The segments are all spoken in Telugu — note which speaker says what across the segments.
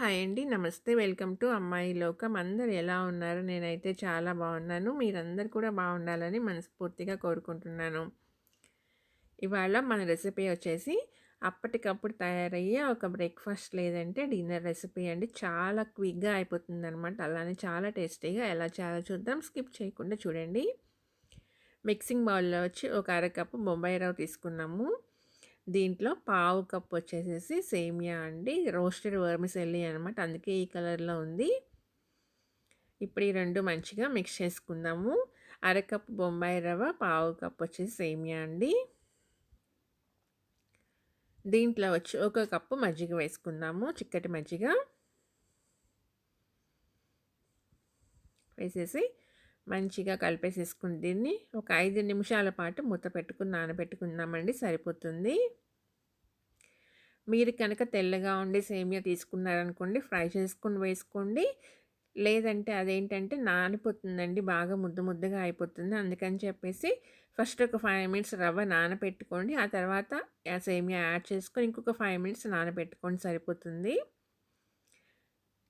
Speaker 1: హాయ్ అండి. నమస్తే. వెల్కమ్ టు అమ్మాయి లోకం. అందరు ఎలా ఉన్నారు? నేనైతే చాలా బాగున్నాను. మీరందరూ కూడా బాగుండాలని మనస్ఫూర్తిగా కోరుకుంటున్నాను. ఇవాళ మన రెసిపీ వచ్చేసి అప్పటికప్పుడు తయారయ్యే ఒక బ్రేక్‌ఫాస్ట్ లేదంటే డిన్నర్ రెసిపీ అండి. చాలా క్విక్‌గా అయిపోతుంది అనమాట అలానే చాలా టేస్టీగా ఎలా చేయాలో చూద్దాం. స్కిప్ చేయకుండా చూడండి. మిక్సింగ్ బౌల్‌లో వచ్చి ఒక అరకప్పు బొంబాయి రవ్వ తీసుకున్నాము. దీంట్లో పావు కప్ వచ్చేసేసి సేమియా అండి. రోస్టెడ్ వర్మిసెల్లి అనమాట. అందుకే ఈ కలర్‌లో ఉంది. ఇప్పుడు ఈ రెండు మంచిగా మిక్స్ చేసుకుందాము. అరకప్పు బొంబాయి రవ్వ, పావు కప్ వచ్చేసి సేమియా అండి. దీంట్లో వచ్చి ఒక కప్పు మజ్జిగ వేసుకుందాము. చిక్కటి మజ్జిగ. వేసేసి మంచిగా కలిపేసేసుకుని దీన్ని ఒక ఐదు నిమిషాల పాటు మూత పెట్టుకుని నానబెట్టుకుందామండి సరిపోతుంది. మీరు కనుక తెల్లగా ఉండి సేమియా తీసుకున్నారనుకోండి ఫ్రై చేసుకొని వేసుకోండి. లేదంటే అదేంటంటే నానిపోతుందండి. బాగా ముద్ద ముద్దగా అయిపోతుంది. అందుకని చెప్పేసి ఫస్ట్ ఒక ఫైవ్ మినిట్స్ రవ్వ నానబెట్టుకోండి. ఆ తర్వాత సేమియా యాడ్ చేసుకొని ఇంకొక ఫైవ్ మినిట్స్ నానబెట్టుకోండి సరిపోతుంది.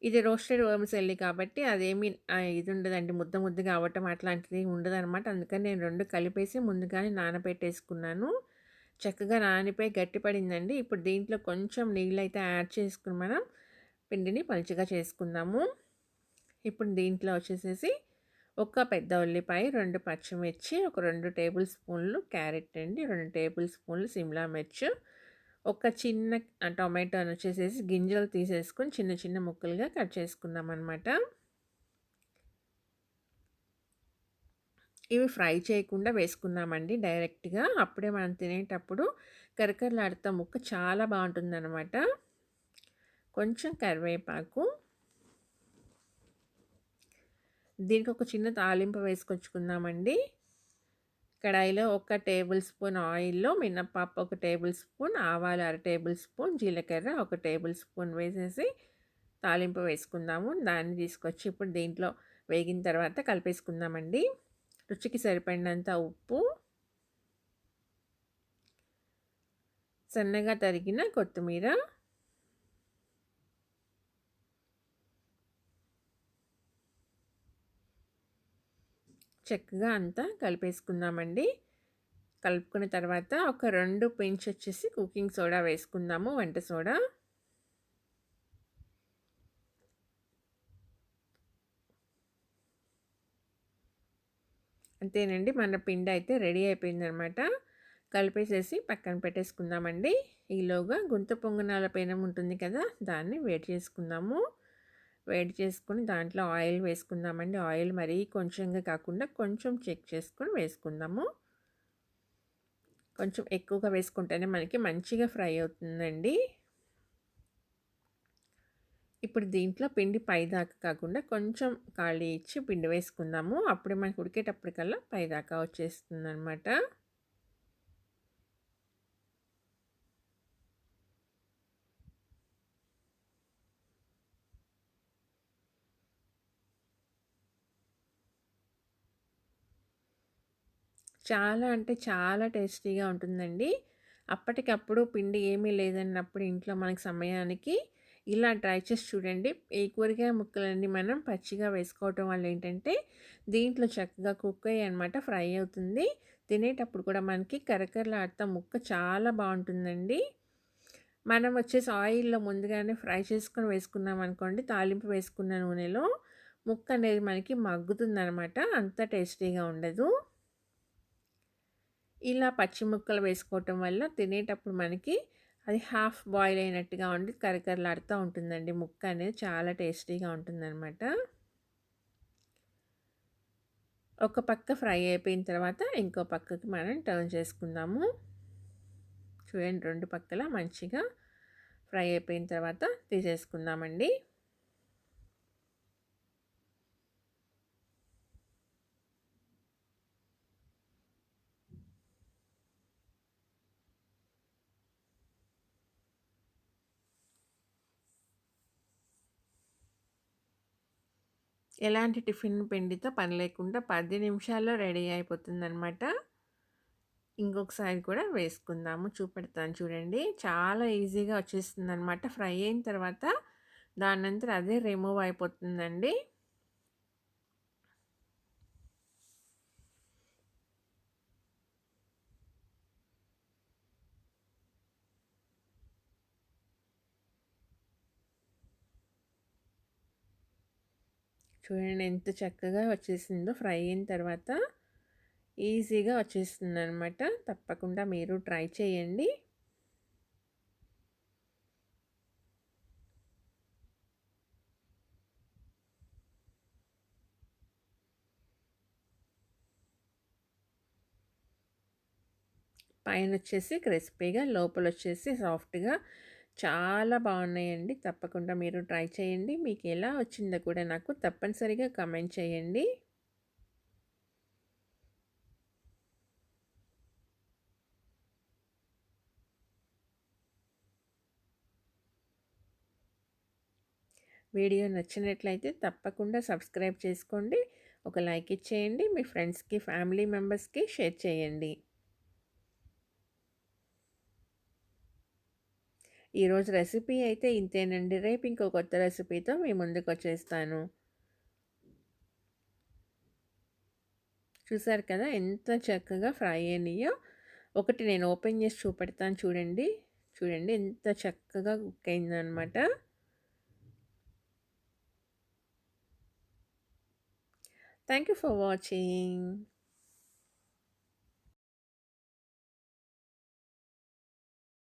Speaker 1: ఇది రోస్టెడ్ వర్మిసెల్లి కాబట్టి అదేమి ఇది ఉండదండి. ముద్ద ముద్దగా అవ్వటం అట్లాంటిది ఉండదనమాట. అందుకని నేను రెండు కలిపేసి ముందుగానే నానబెట్టేసుకున్నాను. చక్కగా నానిపోయి గట్టిపడిందండి. ఇప్పుడు దీంట్లో కొంచెం నీళ్ళైతే యాడ్ చేసుకుని మనం పిండిని పలుచగా చేసుకుందాము. ఇప్పుడు దీంట్లో వచ్చేసేసి ఒక పెద్ద ఉల్లిపాయ, రెండు పచ్చిమిర్చి, ఒక రెండు టేబుల్ స్పూన్లు క్యారెట్ అండి, రెండు టేబుల్ స్పూన్లు సిమ్లా మిర్చి ఒక చిన్న టొమాటోని వచ్చేసేసి గింజలు తీసేసుకొని చిన్న చిన్న ముక్కలుగా కట్ చేసుకుందామనమాట. ఇవి ఫ్రై చేయకుండా వేసుకున్నామండి డైరెక్ట్‌గా. అప్పుడే మనం తినేటప్పుడు కరకరలాడుతా ముక్క చాలా బాగుంటుందన్నమాట కొంచెం కరివేపాకు. దీనికి ఒక చిన్న తాలింపు వేసుకొచ్చుకుందామండి. కడాయిలో ఒక టేబుల్ స్పూన్ ఆయిల్‌లో మినప్పప్పు ఒక టేబుల్ స్పూన్, ఆవాలు అర టేబుల్ స్పూన్, జీలకర్ర ఒక టేబుల్ స్పూన్ వేసేసి తాలింపు వేసుకుందాము. దాన్ని తీసుకొచ్చి ఇప్పుడు దీంట్లో వేగిన తర్వాత కలిపేసుకుందామండి. రుచికి సరిపడినంత ఉప్పు. సన్నగా తరిగిన కొత్తిమీర. చక్కగా అంతా కలిపేసుకుందామండి. కలుపుకున్న తర్వాత ఒక రెండు పించ్ వచ్చేసి కుకింగ్ సోడా వేసుకుందాము. వంట సోడా. అంతేనండి. మన పిండి అయితే రెడీ అయిపోయిందనమాట. కలిపేసేసి పక్కన పెట్టేసుకుందామండి. ఈలోగా గుంత పొంగనాల పెనం ఉంటుంది కదా! దాన్ని వేడి చేసుకుందాము. వేడి చేసుకుని దాంట్లో ఆయిల్ వేసుకుందామండి. ఆయిల్ మరీ కొంచెంగా కాకుండా కొంచెం చెక్ చేసుకొని వేసుకుందాము. కొంచెం ఎక్కువగా వేసుకుంటేనే మనకి మంచిగా ఫ్రై అవుతుందండి. ఇప్పుడు దీంట్లో పిండి పైదాకా కాకుండా కొంచెం ఖాళీ ఇచ్చి పిండి వేసుకుందాము. అప్పుడే మనకు ఉడికేటప్పటికల్లా పైదాకా వచ్చేస్తుంది అనమాట చాలా అంటే చాలా టేస్టీగా ఉంటుందండి. అప్పటికప్పుడు పిండి ఏమీ లేదన్నప్పుడు ఇంట్లో మనకి సమయానికి ఇలా ట్రై చేసి చూడండి. ఈ కూరగాయ ముక్కలన్నీ మనం పచ్చిగా వేసుకోవటం వల్ల ఏంటంటే దీంట్లో చక్కగా కుక్ అయ్యాయనమాట. ఫ్రై అవుతుంది. తినేటప్పుడు కూడా మనకి కరకరలాడుతా ముక్క చాలా బాగుంటుందండి మనం వచ్చేసి ఆయిల్‌లో ముందుగానే ఫ్రై చేసుకొని వేసుకున్నామనుకోండి తాలింపు వేసుకున్న నూనెలో ముక్క అనేది మనకి మగ్గుతుందనమాట. అంత టేస్టీగా ఉండదు. ఇలా పచ్చి ముక్కలు వేసుకోవటం వల్ల తినేటప్పుడు మనకి అది హాఫ్ బాయిల్ అయినట్టుగా ఉండి కరకరలాడుతూ ఉంటుందండి. ముక్క అనేది చాలా టేస్టీగా ఉంటుందనమాట. ఒక పక్క ఫ్రై అయిపోయిన తర్వాత ఇంకో పక్కకి మనం టర్న్ చేసుకుందాము. చూడండి రెండు పక్కల మంచిగా ఫ్రై అయిపోయిన తర్వాత తీసేసుకుందామండి. ఎలాంటి టిఫిన్ పిండితో పని లేకుండా పది నిమిషాల్లో రెడీ అయిపోతుందనమాట. ఇంకొకసారి కూడా వేసుకుందాము. చూపెడతాను చూడండి. చాలా ఈజీగా వచ్చేస్తుంది అనమాట ఫ్రై అయిన తర్వాత దానంతట అదే రిమూవ్ అయిపోతుందండి. చూడండి ఎంత చక్కగా వచ్చేసిందో ఫ్రై అయిన తర్వాత ఈజీగా వచ్చేస్తుంది అనమాట తప్పకుండా మీరు ట్రై చేయండి. పైన వచ్చేసి క్రిస్పీగా, లోపలొచ్చేసి సాఫ్ట్‌గా చాలా బాగున్నాయండి. తప్పకుండా మీరు ట్రై చేయండి. మీకు ఎలా వచ్చిందో కూడా నాకు తప్పనిసరిగా కమెంట్ చేయండి. వీడియో నచ్చినట్లయితే తప్పకుండా సబ్స్క్రైబ్ చేసుకోండి. ఒక లైక్ ఇచ్చేయండి. మీ ఫ్రెండ్స్‌కి, ఫ్యామిలీ మెంబర్స్‌కి షేర్ చేయండి. ఈరోజు రెసిపీ అయితే ఇంతేనండి. రేపు ఇంకో కొత్త రెసిపీతో మీ ముందుకొచ్చేస్తాను. చూసారు కదా ఎంత చక్కగా ఫ్రై అయినాయో. ఒకటి నేను ఓపెన్ చేసి చూపెడతాను చూడండి. చూడండి ఎంత చక్కగా కుక్ అయిందనమాట. Thank you for watching